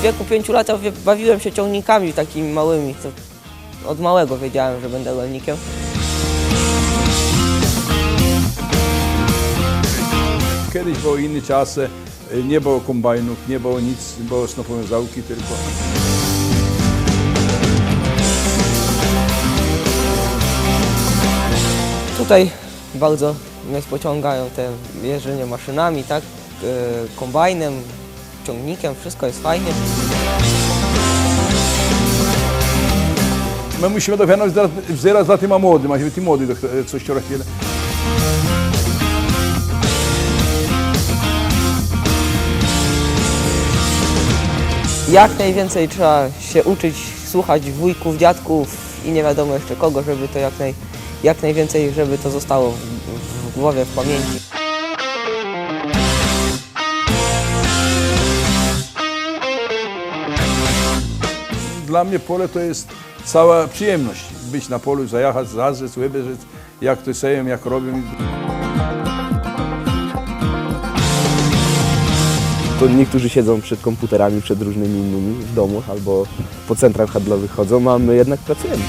W wieku 5 lat bawiłem się ciągnikami takimi małymi. Od małego wiedziałem, że będę rolnikiem. Kiedyś były inne czasy, nie było kombajnów, nie było nic, było snopowiązałki tylko. Tutaj bardzo mnie pociągają te jeżdżenie maszynami, tak? E, Kombajnem, ciągnikiem, wszystko jest fajnie. My musimy dopiero wzera- wzierać za tymi młodymi, żeby ci młodzi do- coś chcieli. Jak najwięcej trzeba się uczyć, słuchać wujków, dziadków i nie wiadomo jeszcze kogo, żeby to jak, naj, jak najwięcej, żeby to zostało w, w głowie, w pamięci. Dla mnie pole to jest cała przyjemność. Być na polu, zajechać, zazrzeć, wybierz, jak to seją, jak robią. To niektórzy siedzą przed komputerami, przed różnymi innymi w domu albo po centrach handlowych chodzą, a my jednak pracujemy.